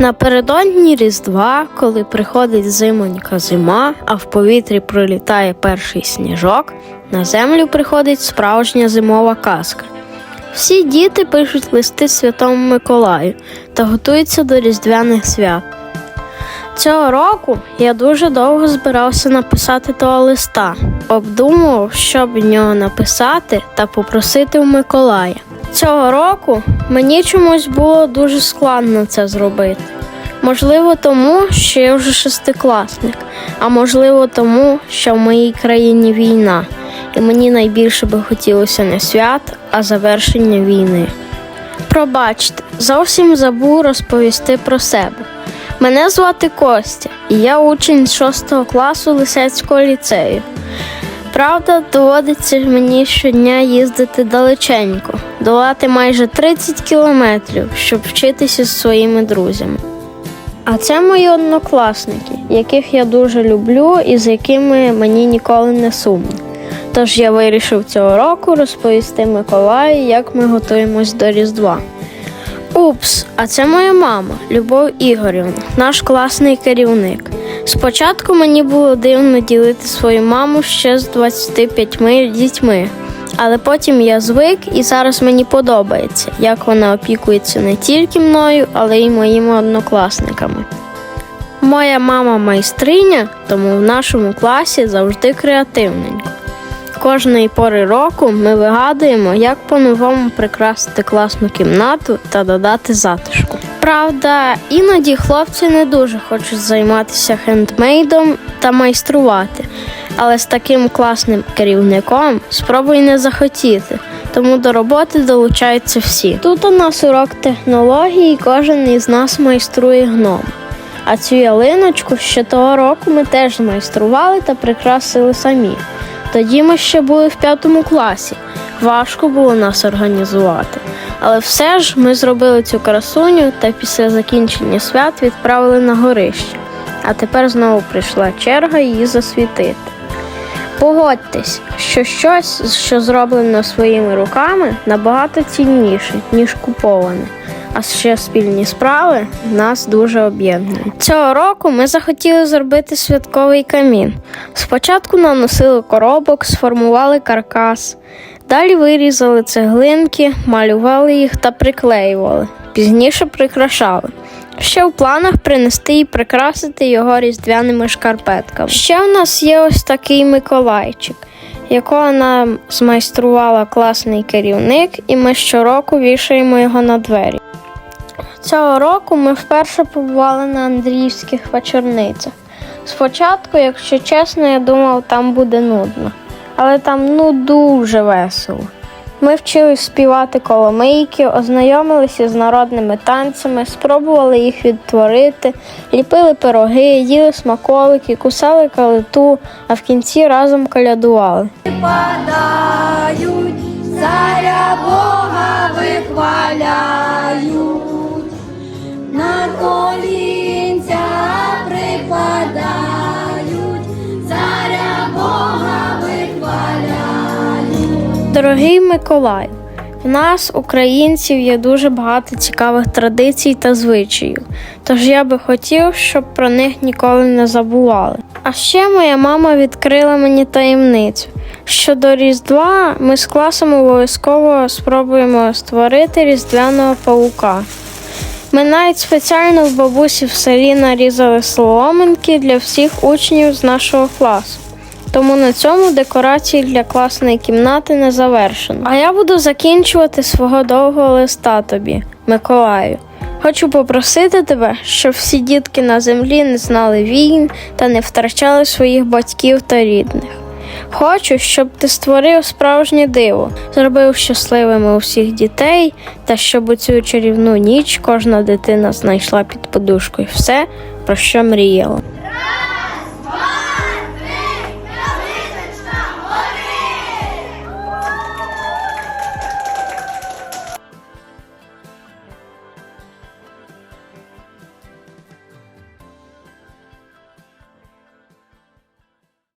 Напередодні Різдва, коли приходить зимонька зима, а в повітрі пролітає перший сніжок, на землю приходить справжня зимова казка. Всі діти пишуть листи Святому Миколаю та готуються до Різдвяних свят. Цього року я дуже довго збирався написати того листа, обдумував, що б нього написати та попросити у Миколая. Цього року мені чомусь було дуже складно це зробити. Можливо, тому, що я вже шестикласник, а можливо, тому, що в моїй країні війна, і мені найбільше би хотілося не свят, а завершення війни. Пробачте, зовсім забув розповісти про себе. Мене звати Костя, і я учень 6 класу Лисецького ліцею. Правда, доводиться мені щодня їздити далеченько, долати майже 30 кілометрів, щоб вчитися зі своїми друзями. А це мої однокласники, яких я дуже люблю і з якими мені ніколи не сумно. Тож я вирішив цього року розповісти Миколаю, як ми готуємось до Різдва. Упс, а це моя мама, Любов Ігорівна, наш класний керівник. Спочатку мені було дивно ділити свою маму ще з 25 дітьми, але потім я звик і зараз мені подобається, як вона опікується не тільки мною, але й моїми однокласниками. Моя мама майстриня, тому в нашому класі завжди креативненько. Кожної пори року ми вигадуємо, як по-новому прикрасити класну кімнату та додати затишку. Правда, іноді хлопці не дуже хочуть займатися хендмейдом та майструвати, але з таким класним керівником спробуй не захотіти, тому до роботи долучаються всі. Тут у нас урок технології, кожен із нас майструє гном. А цю ялиночку ще того року ми теж змайстрували та прикрасили самі. Тоді ми ще були в п'ятому класі. Важко було нас організувати. Але все ж ми зробили цю красуню та після закінчення свят відправили на горище. А тепер знову прийшла черга її засвітити. Погодьтесь, що щось, що зроблено своїми руками, набагато цінніше, ніж куповане. А ще спільні справи нас дуже об'єднують. Цього року ми захотіли зробити святковий камін. Спочатку наносили коробок, сформували каркас, далі вирізали цеглинки, малювали їх та приклеювали. Пізніше прикрашали. Ще в планах принести і прикрасити його різдвяними шкарпетками. Ще в нас є ось такий Миколайчик, якого нам змайструвала класний керівник, і ми щороку вішаємо його на двері. Цього року ми вперше побували на Андріївських вечорницях. Спочатку, якщо чесно, я думав, там буде нудно, але там ну дуже весело. Ми вчились співати коломийки, ознайомилися з народними танцями, спробували їх відтворити, ліпили пироги, їли смаколики, кусали калиту, а в кінці разом колядували. Падають, царя Бога вихваляють, Дорогий Миколай, в нас, українців, є дуже багато цікавих традицій та звичаїв, тож я би хотів, щоб про них ніколи не забували. А ще моя мама відкрила мені таємницю, що до Різдва ми з класом обов'язково спробуємо створити різдвяного паука. Ми навіть спеціально в бабусі в селі нарізали соломинки для всіх учнів з нашого класу. Тому на цьому декорації для класної кімнати не завершено. А я буду закінчувати свого довгого листа тобі, Миколаю. Хочу попросити тебе, щоб всі дітки на землі не знали війн та не втрачали своїх батьків та рідних. Хочу, щоб ти створив справжнє диво, зробив щасливими усіх дітей, та щоб у цю чарівну ніч кожна дитина знайшла під подушкою все, про що мріяла.